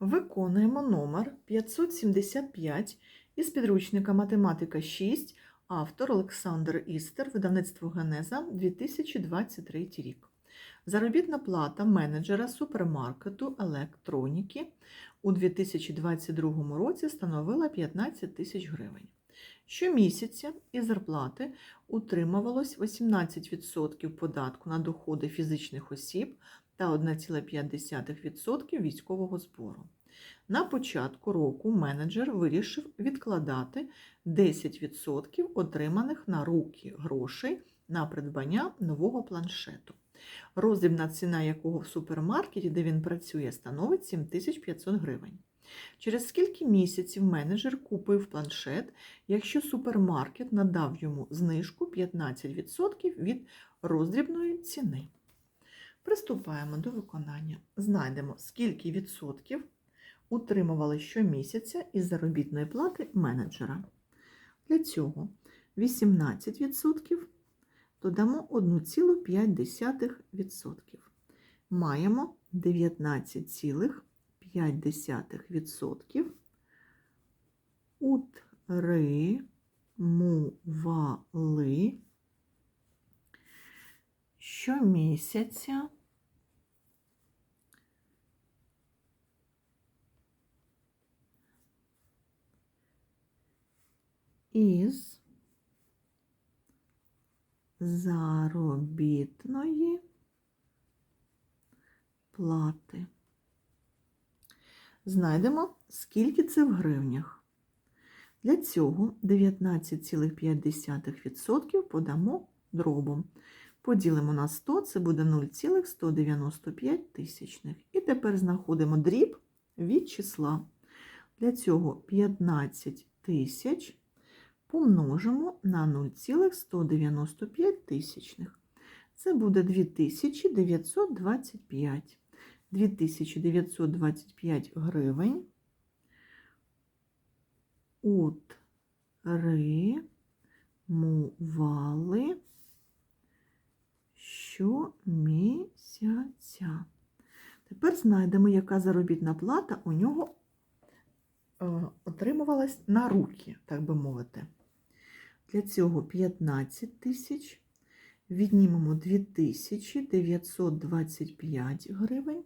Виконуємо номер 575 із підручника Математика 6, автор Олександр Істер, видавництво Генеза 2023 рік. Заробітна плата менеджера супермаркету електроніки у 2022 році становила 15 тисяч гривень. Щомісяця із зарплати утримувалось 18% податку на доходи фізичних осіб та 1,5% військового збору. На початку року менеджер вирішив відкладати 10% отриманих на руки грошей на придбання нового планшету, роздрібна ціна якого в супермаркеті, де він працює, становить 7500 гривень. Через скільки місяців менеджер купив планшет, якщо супермаркет надав йому знижку 15% від роздрібної ціни? Приступаємо до виконання. Знайдемо, скільки відсотків утримували щомісяця із заробітної плати менеджера. Для цього 18% додамо 1,5%. Маємо 19,5% утримували щомісяця із заробітної плати. Знайдемо, скільки це в гривнях. Для цього 19,5% подамо дробом. Поділимо на 100, це буде 0,195 тисячних. І тепер знаходимо дріб від числа. Для цього 15 тисяч помножимо на 0,195 тисячних. Це буде 2925. 2925 гривень утримували щомісяця. Тепер знайдемо, яка заробітна плата у нього е, отримувалась на руки, так би мовити. Для цього 15 тисяч, віднімемо 2925 гривень,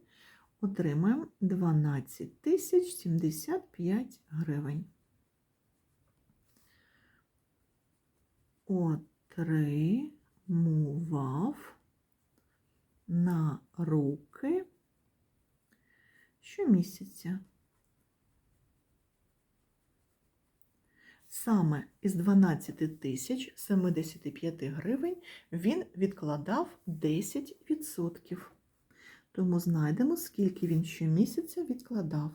отримаємо 12 тисяч 75 гривень. Отримував на руки щомісяця. Саме із 12 тисяч 75 гривень він відкладав 10%. Тому знайдемо, скільки він щомісяця відкладав.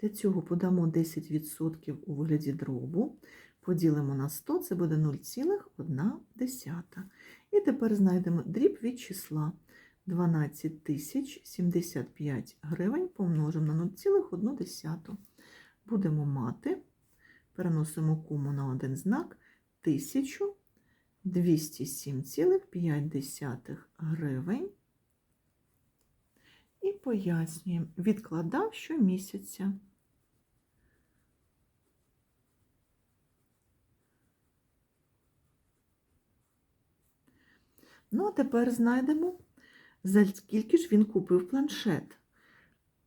Для цього подамо 10% у вигляді дробу, поділимо на 100, це буде 0,1. І тепер знайдемо дріб від числа 12 тисяч 75 гривень помножимо на 0,1. Будемо мати переносимо кому на один знак 1207,5 гривень. І пояснюємо, відкладав щомісяця. Ну, а тепер знайдемо, за скільки ж він купив планшет.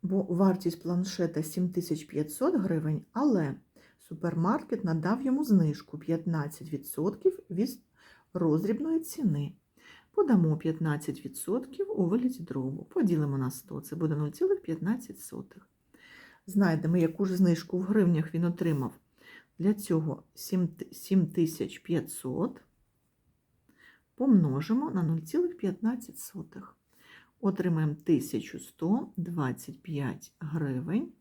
Бо вартість планшета 7500 гривень, але супермаркет надав йому знижку 15% від роздрібної ціни. Подамо 15% у вигляді дробу. Поділимо на 100, це буде 0,15. Знайдемо, яку ж знижку в гривнях він отримав. Для цього 7500 помножимо на 0,15. Отримаємо 1125 гривень.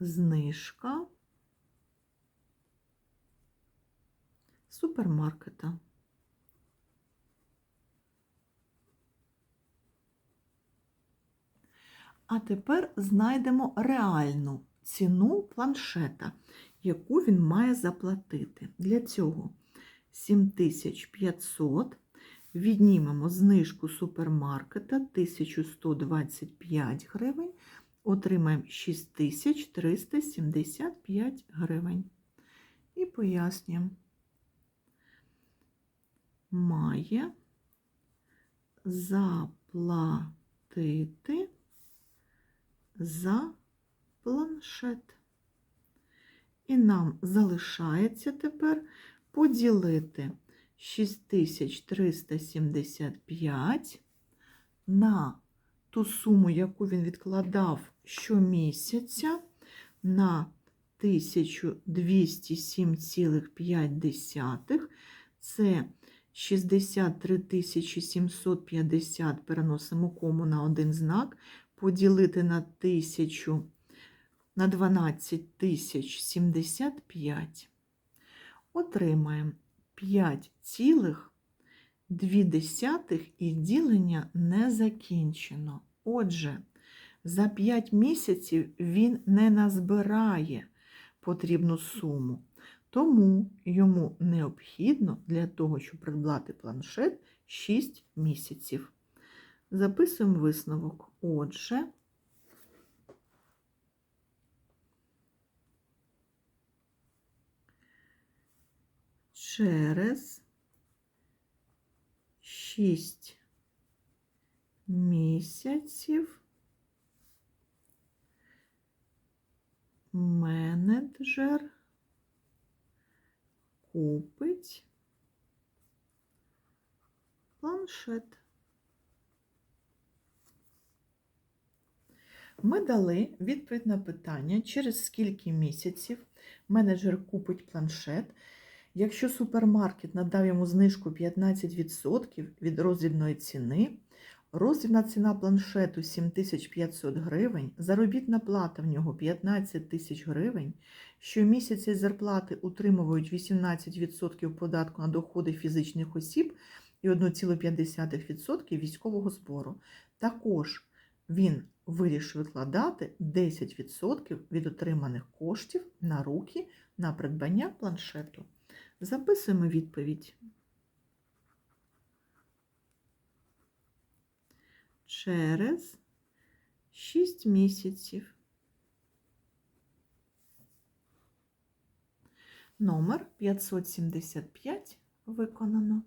Знижка супермаркета. А тепер знайдемо реальну ціну планшета, яку він має заплатити. Для цього 7500 Віднімемо знижку супермаркета 1125 гривень, отримаємо 6375 гривень. І пояснюємо. Має заплатити за планшет. І нам залишається тепер поділити 6375 на ту суму, яку він відкладав щомісяця, на 1207,5. Це 63 750 переносимо кому на один знак, поділити на 1000 на 12 тисяч 75. Отримаємо 5,2 і ділення не закінчено. Отже, за 5 місяців він не назбирає потрібну суму. Тому йому необхідно для того, щоб придбати планшет 6 місяців. Записуємо висновок. Отже, через 6 місяців менеджер купить планшет. Ми дали відповідь на питання, через скільки місяців менеджер купить планшет. Якщо супермаркет надав йому знижку 15% від роздрібної ціни, роздрібна ціна планшету 7500 гривень, заробітна плата в нього 15 тисяч гривень, щомісяця зарплати утримують 18% податку на доходи фізичних осіб і 1,5% військового збору. Також він вирішив викладати 10% від отриманих коштів на руки на придбання планшету. Записуємо відповідь. Через 6 місяців. Номер 575 виконано.